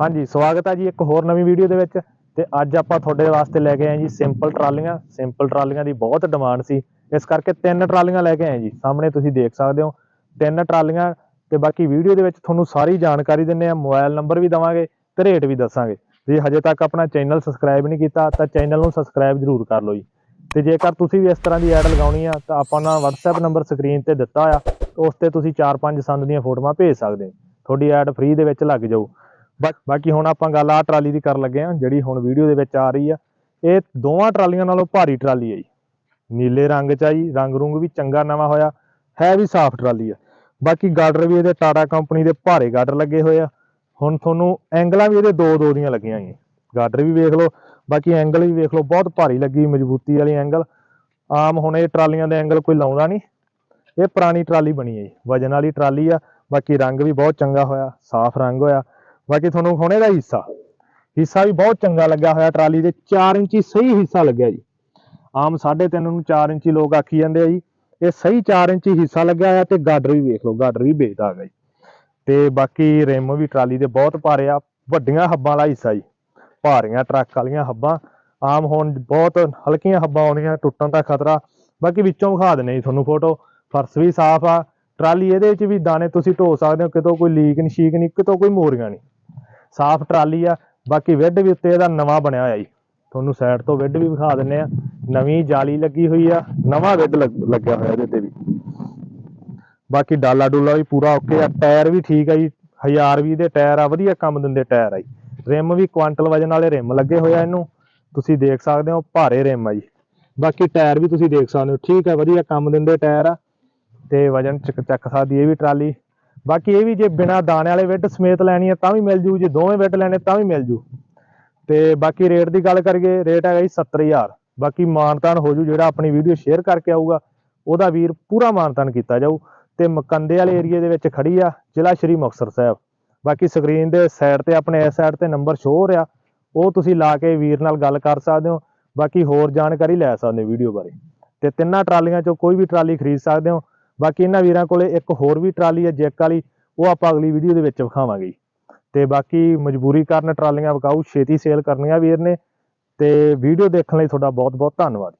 ਹਾਂਜੀ, ਸਵਾਗਤ ਹੈ ਜੀ ਇੱਕ ਹੋਰ ਨਵੀਂ ਵੀਡੀਓ ਦੇ ਵਿੱਚ। ਤੇ ਅੱਜ ਆਪਾਂ ਤੁਹਾਡੇ ਵਾਸਤੇ ਲੈ ਕੇ ਆਏ ਜੀ ਸਿੰਪਲ ਟਰਾਲੀਆਂ। ਸਿੰਪਲ ਟਰਾਲੀਆਂ ਦੀ ਬਹੁਤ ਡਿਮਾਂਡ ਸੀ। ਇਸ ਕਰਕੇ ਤਿੰਨ ਟਰਾਲੀਆਂ ਲੈ ਕੇ ਆਏ ਜੀ। ਸਾਹਮਣੇ ਤੁਸੀਂ ਦੇਖ ਸਕਦੇ ਹੋ। ਤਿੰਨ ਟਰਾਲੀਆਂ ਤੇ ਬਾਕੀ ਵੀਡੀਓ ਦੇ ਵਿੱਚ ਤੁਹਾਨੂੰ ਸਾਰੀ ਜਾਣਕਾਰੀ ਦਿੰਨੇ ਆ ਮੋਬਾਈਲ ਨੰਬਰ ਵੀ ਦਵਾਂਗੇ ਤੇ ਰੇਟ ਵੀ ਦੱਸਾਂਗੇ। ਜੇ ਹਜੇ ਤੱਕ ਆਪਣਾ ਚੈਨਲ ਸਬਸਕ੍ਰਾਈਬ ਨਹੀਂ ਕੀਤਾ, ਤਾਂ ਚੈਨਲ ਨੂੰ ਸਬਸਕ੍ਰਾਈਬ ਜ਼ਰੂਰ ਕਰ ਲਓ ਜੀ। ਤੇ ਜੇਕਰ ਤੁਸੀਂ ਵੀ ਇਸ ਤਰ੍ਹਾਂ ਦੀ ਐਡ ਲਗਾਉਣੀ ਆ, ਤਾਂ ਆਪਾਂ ਨਾਲ WhatsApp ਨੰਬਰ ਸਕਰੀਨ ਤੇ ਦਿੱਤਾ ਆ। ਉਸ ਤੇ ਤੁਸੀਂ 4-5 ਸੰਦ ਦੀਆਂ ਫੋਟੋਆਂ ਭੇਜ ਸਕਦੇ ਹੋ। ਤੁਹਾਡੀ ਐਡ ਫ੍ਰੀ ਦੇ ਵਿੱਚ ਲੱਗ ਜਾਊ। ਬਾਕੀ ਹੁਣ ਆਪਾਂ ਗੱਲ ਆ ਟਰਾਲੀ ਦੀ ਕਰਨ ਲੱਗੇ ਆ, ਜਿਹੜੀ ਹੁਣ ਵੀਡੀਓ ਦੇ ਵਿੱਚ ਆ ਰਹੀ ਆ। ਇਹ ਦੋਵਾਂ ਟਰਾਲੀਆਂ ਨਾਲੋਂ ਭਾਰੀ ਟਰਾਲੀ ਹੈ ਜੀ। ਨੀਲੇ ਰੰਗ ਚ ਆ ਜੀ, ਰੰਗ ਰੁੰਗ ਵੀ ਚੰਗਾ ਨਵਾਂ ਹੋਇਆ, ਹੈ ਵੀ ਸਾਫ਼ ਟਰਾਲੀ ਆ। ਬਾਕੀ ਗਾਡਰ ਵੀ ਇਹਦੇ ਟਾਟਾ ਕੰਪਨੀ ਦੇ ਭਾਰੇ ਗਾਡਰ ਲੱਗੇ ਹੋਏ ਆ। ਹੁਣ ਤੁਹਾਨੂੰ ਐਂਗਲਾਂ ਵੀ ਇਹਦੇ ਦੋ ਦੋ ਦੀਆਂ ਲੱਗੀਆਂ ਜੀ। ਗਾਡਰ ਵੀ ਵੇਖ ਲਓ, ਬਾਕੀ ਐਂਗਲ ਵੀ ਵੇਖ ਲਓ, ਬਹੁਤ ਭਾਰੀ ਲੱਗੀ ਮਜ਼ਬੂਤੀ ਵਾਲੀ ਐਂਗਲ। ਆਮ ਹੁਣ ਇਹ ਟਰਾਲੀਆਂ ਦੇ ਐਂਗਲ ਕੋਈ ਲਾਉਂਦਾ ਨਹੀਂ। ਇਹ ਪੁਰਾਣੀ ਟਰਾਲੀ ਬਣੀ ਹੈ ਜੀ, ਵਜਨ ਵਾਲੀ ਟਰਾਲੀ ਆ। ਬਾਕੀ ਰੰਗ ਵੀ ਬਹੁਤ ਚੰਗਾ ਹੋਇਆ, ਸਾਫ਼ ਰੰਗ ਹੋਇਆ। ਬਾਕੀ ਤੁਹਾਨੂੰ ਹੁਣ ਦਾ ਹਿੱਸਾ। ਹਿੱਸਾ ਵੀ ਬਹੁਤ ਚੰਗਾ ਲੱਗਾ ਹੋਇਆ, ਟਰਾਲੀ ਦੇ 4 ਇੰਚੀ ਸਹੀ ਹਿੱਸਾ ਲੱਗਿਆ ਜੀ। ਆਮ 3.5 ਨੂੰ 4 ਇੰਚੀ ਲੋਕ ਆਖੀ ਜਾਂਦੇ ਆ ਜੀ। ਇਹ ਸਹੀ 4 ਇੰਚੀ ਹਿੱਸਾ ਲੱਗਿਆ ਹੋਇਆ ਤੇ ਗਾਡਰ ਵੀ ਵੇਖ ਲਓ, ਗਾਡਰ ਵੀ ਵੇਚਦਾ ਹੈਗਾ ਜੀ। ਤੇ ਬਾਕੀ ਰਿਮ ਵੀ ਟਰਾਲੀ ਦੇ ਬਹੁਤ ਭਾਰੇ ਆ, ਵੱਡੀਆਂ ਹੱਬਾਂ ਵਾਲਾ ਹਿੱਸਾ ਜੀ। ਭਾਰੀਆਂ ਟਰੱਕ ਵਾਲੀਆਂ ਹੱਬਾਂ, ਆਮ ਹੁਣ ਬਹੁਤ ਹਲਕੀਆਂ ਹੱਬਾਂ ਆਉਂਦੀਆਂ ਟੁੱਟਣ ਦਾ ਖਤਰਾ। ਬਾਕੀ ਵਿੱਚੋਂ ਵਿਖਾ ਦਿੰਨੇ ਜੀ ਤੁਹਾਨੂੰ ਫੋਟੋ। ਫਰਸ਼ ਵੀ ਸਾਫ਼ ਆ, ਟਰਾਲੀ ਇਹਦੇ ਵਿੱਚ ਵੀ ਦਾਣੇ ਤੁਸੀਂ ਢੋ ਸਕਦੇ ਹੋ, ਕਿਤੋਂ ਕੋਈ ਲੀਕ ਨਹੀਂ ਸ਼ੀਕ ਨਹੀਂ, ਕਿਤੋਂ ਕੋਈ ਮੋਰੀਆਂ ਨਹੀਂ। ਸਾਫ਼ ਟਰਾਲੀ ਆ, ਬਾਕੀ ਵਿੱਡ ਵੀ ਉੱਤੇ ਇਹਦਾ ਨਵਾਂ ਬਣਿਆ ਹੋਇਆ ਜੀ। ਤੁਹਾਨੂੰ ਸਾਈਡ ਤੋਂ ਵਿੱਡ ਵੀ ਵਿਖਾ ਦਿੰਨੇ ਆ। ਨਵੀਂ ਜਾਲੀ ਲੱਗੀ ਹੋਈ ਆ, ਨਵਾਂ ਵਿੱਡ ਲੱਗਿਆ ਹੋਇਆ ਇਹਦੇ ਤੇ ਵੀ। ਬਾਕੀ ਡਾਲਾ ਡੂਲਾ ਵੀ ਪੂਰਾ ਓਕੇ ਆ, ਟਾਇਰ ਵੀ ਠੀਕ ਆ ਜੀ। 1020 ਦੇ ਟਾਇਰ ਆ, ਵਧੀਆ ਕੰਮ ਦਿੰਦੇ ਟਾਇਰ ਆ ਜੀ। ਰਿਮ ਵੀ ਕੁਆਂਟਲ ਵਜਨ ਵਾਲੇ ਰਿਮ ਲੱਗੇ ਹੋਏ ਆ ਇਹਨੂੰ। ਤੁਸੀਂ ਦੇਖ ਸਕਦੇ ਹੋ, ਭਾਰੇ ਰਿਮ ਆ ਜੀ। ਬਾਕੀ ਟਾਇਰ ਵੀ ਤੁਸੀਂ ਦੇਖ ਸਕਦੇ ਹੋ, ਠੀਕ ਆ, ਵਧੀਆ ਕੰਮ ਦਿੰਦੇ ਟਾਇਰ ਆ। ਤੇ ਵਜਨ ਚੱਕ ਚੱਕ ਸਕਦੀ ਇਹ ਵੀ ਟਰਾਲੀ। ਬਾਕੀ ਇਹ ਵੀ ਜੇ ਬਿਨਾ ਦਾਣੇ ਵਾਲੇ ਵਿੱਡ ਸਮੇਤ ਲੈਣੀ ਹੈ ਤਾਂ ਵੀ ਮਿਲ ਜੂ, ਜੇ ਦੋਵੇਂ ਵਿੱਡ ਲੈਣੇ, ਤਾਂ ਵੀ ਮਿਲ ਜੂ। ਤੇ ਬਾਕੀ ਰੇਟ ਦੀ ਗੱਲ ਕਰੀਏ, ਰੇਟ ਹੈਗਾ ਜੀ 70000 ਬਾਕੀ ਮਾਨਤਾਨ ਹੋ ਜੂ, ਜਿਹੜਾ ਆਪਣੀ ਵੀਡੀਓ ਸ਼ੇਅਰ ਕਰਕੇ ਆਊਗਾ, ਉਹਦਾ ਵੀਰ ਪੂਰਾ ਮਾਨਤਾਨ ਕੀਤਾ ਜਾਊ। ਤੇ ਮਕੰਦੇ ਵਾਲੇ ਏਰੀਆ ਦੇ ਵਿੱਚ ਖੜੀ ਆ, ਜ਼ਿਲ੍ਹਾ ਸ਼੍ਰੀ ਮੁਕਤਸਰ ਸਾਹਿਬ। ਬਾਕੀ ਸਕਰੀਨ ਦੇ ਸਾਈਡ ਤੇ, ਆਪਣੇ ਇਸ ਸਾਈਡ ਤੇ ਨੰਬਰ ਸ਼ੋ ਹੋ ਰਿਹਾ, ਉਹ ਤੁਸੀਂ ਲਾ ਕੇ ਵੀਰ ਨਾਲ ਗੱਲ ਕਰ ਸਕਦੇ ਹੋ। ਬਾਕੀ ਹੋਰ ਜਾਣਕਾਰੀ ਲੈ ਸਕਦੇ ਹੋ ਵੀਡੀਓ ਬਾਰੇ। ਤੇ ਤਿੰਨਾਂ ਟਰਾਲੀਆਂ ਚੋਂ ਕੋਈ ਵੀ ਟਰਾਲੀ ਖਰੀਦ ਸਕਦੇ ਹੋ। ਬਾਕੀ ਇਹਨਾਂ ਵੀਰਾਂ ਕੋਲੇ ਇੱਕ ਹੋਰ ਵੀ ਟਰਾਲੀ ਹੈ ਜੈਕ ਵਾਲੀ, ਉਹ ਆਪਾਂ ਅਗਲੀ ਵੀਡੀਓ ਦੇ ਵਿੱਚ ਵਿਖਾਵਾਂਗੇ ਜੀ। ਤੇ ਬਾਕੀ ਮਜਬੂਰੀ ਕਾਰਨ ਟਰਾਲੀਆਂ ਵਿਕਾਊ, ਛੇਤੀ ਸੇਲ ਕਰਨੀਆਂ ਵੀਰ ਨੇ ਤੇ ਵੀਡੀਓ ਦੇਖਣ ਲਈ ਤੁਹਾਡਾ ਬਹੁਤ ਬਹੁਤ ਧੰਨਵਾਦ